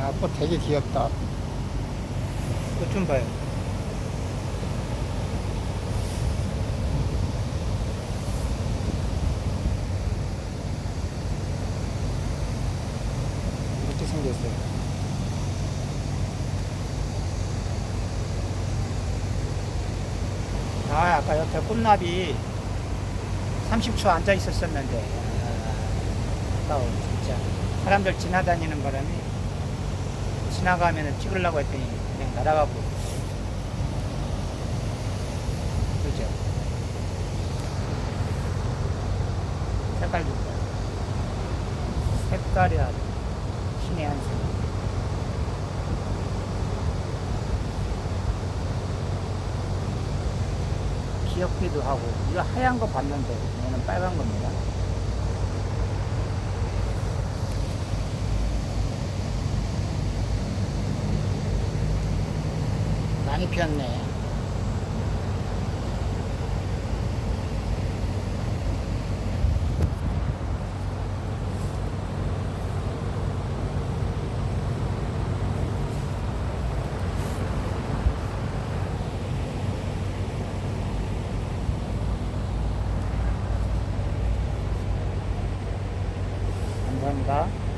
아, 꽃 되게 귀엽다. 꽃 좀 봐요. 이렇게 생겼어요. 아, 아까 옆에 꽃나비 30초 앉아 있었었는데, 아, 아까워, 진짜. 사람들 지나다니는 바람에 지나가면 찍으려고 했더니 그냥 날아가고. 그죠? 색깔 좀. 색깔이 아주 신의 한 색. 귀엽기도 하고 이거 하얀 거 봤는데 얘는 빨간 겁니다. 많이 피었네. 감사합니다.